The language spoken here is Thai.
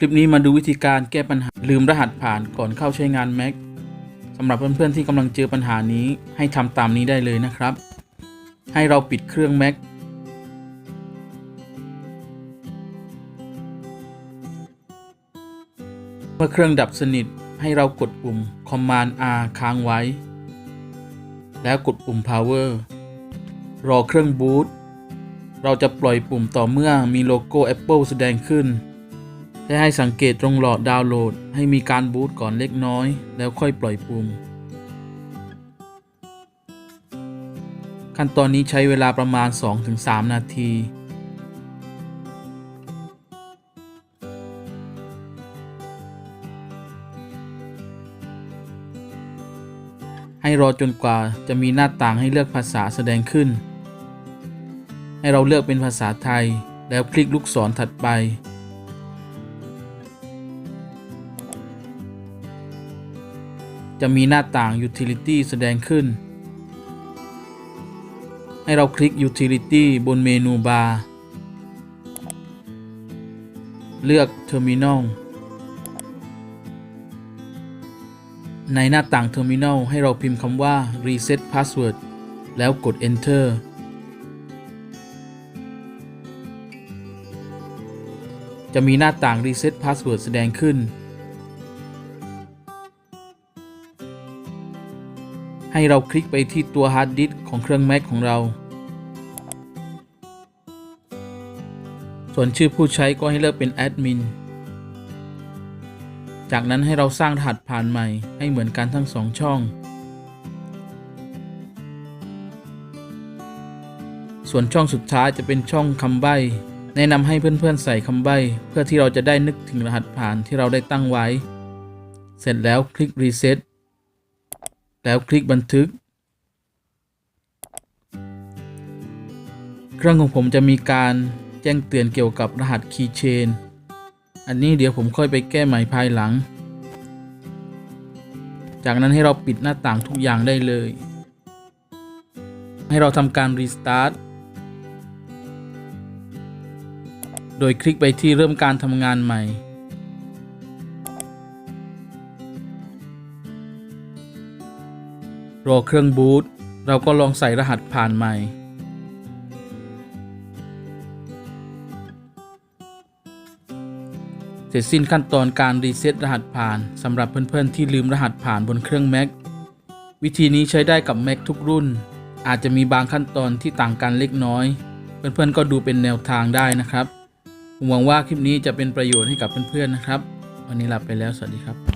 คลิปนี้มาดูวิธีการแก้ปัญหาลืมรหัสผ่านก่อนเข้าใช้งาน Mac สำหรับเพื่อนๆที่กำลังเจอปัญหานี้ให้ทำตามนี้ได้เลยนะครับ ให้เราปิดเครื่อง Mac เมื่อเครื่องดับสนิทให้เรากดปุ่ม Command R ค้างไว้ แล้วกดปุ่ม Power รอเครื่องบูตเราจะปล่อยปุ่มต่อเมื่อมีโลโก้ Apple แสดงขึ้น และให้สังเกตตรงหลอดดาวน์โหลด ให้มีการบูตก่อนเล็กน้อย แล้วค่อยปล่อยปุ่ม ขั้นตอนนี้ใช้เวลาประมาณ 2-3 นาทีให้รอจนกว่าจะมีหน้าต่างให้เลือกภาษาแสดงขึ้น ให้เราเลือกเป็นภาษาไทย แล้วคลิกลูกศรถัดไป จะมีหน้าต่าง Utility แสดงขึ้น ให้เราคลิก Utility บนเมนูบาร์เลือก Terminal ในหน้าต่าง Terminal ให้เราพิมพ์คำว่า Reset Password แล้วกด Enter จะมีหน้าต่าง Reset Password แสดงขึ้น ให้เราคลิกไปที่ตัวฮาร์ดดิสก์ของเครื่อง Mac ของเรา ส่วนชื่อผู้ใช้ก็ให้เลือกเป็นแอดมิน จากนั้นให้เราสร้างรหัสผ่านใหม่ให้เหมือนกันทั้งสองช่อง ส่วนช่องสุดท้ายจะเป็นช่องคำใบ้แนะนำให้เพื่อนๆใส่คำใบ้ เพื่อที่เราจะได้นึกถึงรหัสผ่านที่เราได้ตั้งไว้ เสร็จแล้วคลิก Reset แล้วคลิกบันทึก เครื่องของผมจะมีการแจ้งเตือนเกี่ยวกับรหัส Keychain อันนี้เดี๋ยวผมค่อยไปแก้ใหม่ภายหลัง จากนั้นให้เราปิดหน้าต่างทุกอย่างได้เลย ให้เราทำการ Restart โดยคลิกไปที่เริ่มการทำงานใหม่ รอเครื่องบูตเราก็ลองใส่รหัสผ่านใหม่ เสร็จสิ้นขั้นตอนการรีเซ็ตรหัสผ่านสำหรับเพื่อนๆที่ลืมรหัสผ่านบนเครื่อง Mac วิธีนี้ใช้ได้กับ Mac ทุกรุ่น อาจจะมีบางขั้นตอนที่ต่างกันเล็กน้อย เพื่อนๆก็ดูเป็นแนวทางได้นะครับหวังว่าคลิปนี้จะเป็นประโยชน์ให้กับเพื่อนๆนะครับ วันนี้ลาไปแล้ว สวัสดีครับ